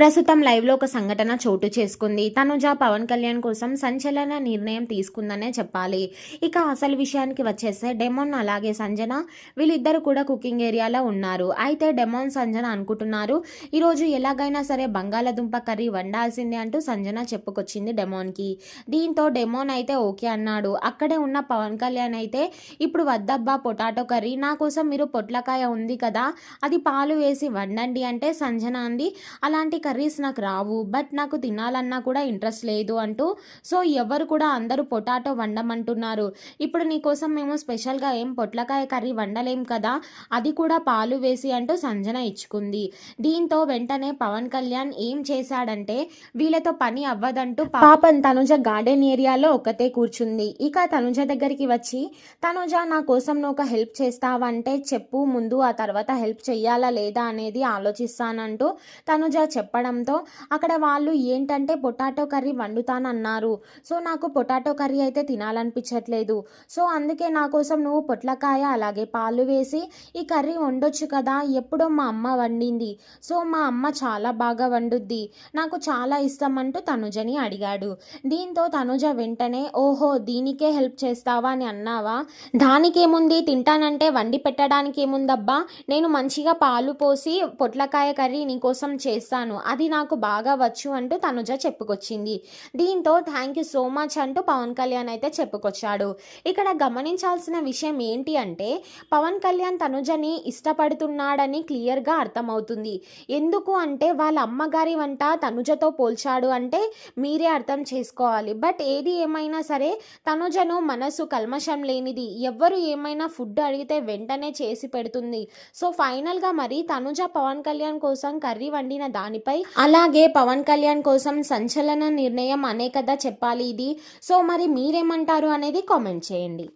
ప్రస్తుతం లైవ్లో ఒక సంఘటన చోటు చేసుకుంది. తనుజ పవన్ కళ్యాణ్ కోసం సంచలన నిర్ణయం తీసుకుందనే చెప్పాలి. ఇక అసలు విషయానికి వచ్చేస్తే డెమోన్ అలాగే సంజన వీళ్ళిద్దరు కూడా కుకింగ్ ఏరియాలో ఉన్నారు. అయితే డెమోన్ సంజన అనుకుంటున్నారు ఈరోజు ఎలాగైనా సరే బంగాళదుంప కర్రీ వండాల్సిందే అంటూ సంజన చెప్పుకొచ్చింది డెమోన్కి. దీంతో డెమోన్ అయితే ఓకే అన్నాడు. అక్కడే ఉన్న పవన్ కళ్యాణ్ అయితే ఇప్పుడు వద్దబ్బా పొటాటో కర్రీ. నా కోసం మీరు పొట్లకాయ ఉంది కదా అది పాలు వేసి వండండి అంటే సంజన అంది. అలాంటి కర్రీస్ నాకు రావు బట్ నాకు తినాలన్నా కూడా ఇంట్రెస్ట్ లేదు అంటూ సో ఎవరు కూడా అందరూ పొటాటో వండమంటున్నారు. ఇప్పుడు నీకోసం మేము స్పెషల్గా ఏం పొట్లకాయ కర్రీ వండలేం కదా అది కూడా పాలు వేసి అంటూ సంజన ఇచ్చుకుంది. దీంతో వెంటనే పవన్ కళ్యాణ్ ఏం చేశాడంటే వీళ్ళతో పని అవ్వదంటూ పాపం తనుజ గార్డెన్ ఏరియాలో ఒకతే కూర్చుంది. ఇక తనుజ దగ్గరికి వచ్చి తనుజ నా కోసం నువ్వు ఒక హెల్ప్ చేస్తావంటే చెప్పు ముందు ఆ తర్వాత హెల్ప్ చెయ్యాలా లేదా అనేది ఆలోచిస్తానంటూ తనుజ చెప్పడంతో అక్కడ వాళ్ళు ఏంటంటే పొటాటో కర్రీ వండుతానన్నారు. సో నాకు పొటాటో కర్రీ అయితే తినాలనిపించట్లేదు. సో అందుకే నా కోసం నువ్వు పొట్లకాయ అలాగే పాలు వేసి ఈ కర్రీ వండొచ్చు కదా ఎప్పుడో మా అమ్మ వండింది. సో మా అమ్మ చాలా బాగా వండుద్ది. నాకు చాలా ఇష్టం అంటూ తనుజని అడిగాడు. దీంతో తనుజ వెంటనే ఓహో దీనికే హెల్ప్ చేస్తావా అని అన్నావా? దానికేముంది? తింటానంటే వండి పెట్టడానికి ఏముందబ్బా నేను మంచిగా పాలు పోసి పొట్లకాయ కర్రీ నీకోసం చేస్తాను. అది నాకు బాగా వచ్చు అంటూ తనుజ చెప్పుకొచ్చింది. దీంతో థ్యాంక్ యూ సో మచ్ అంటూ పవన్ కళ్యాణ్ అయితే చెప్పుకొచ్చాడు. ఇక్కడ గమనించాల్సిన విషయం ఏంటి అంటే పవన్ కళ్యాణ్ తనుజని ఇష్టపడుతున్నాడని క్లియర్గా అర్థమవుతుంది. ఎందుకు అంటే వాళ్ళ అమ్మగారి వంట తనుజతో పోల్చాడు అంటే మీరే అర్థం చేసుకోవాలి. బట్ ఏది ఏమైనా సరే తనుజను మనసు కల్మషం లేనిది. ఎవ్వరు ఏమైనా ఫుడ్ అడిగితే వెంటనే చేసి పెడుతుంది. సో ఫైనల్గా మరి తనుజ పవన్ కళ్యాణ్ కోసం కర్రీ వండిన దానిపై అలాగే పవన్ కళ్యాణ్ కోసం సంచలన నిర్ణయం అనే కదా చెప్పాలి ఇది. సో మరి మీరేమంటారు అనేది కామెంట్ చేయండి.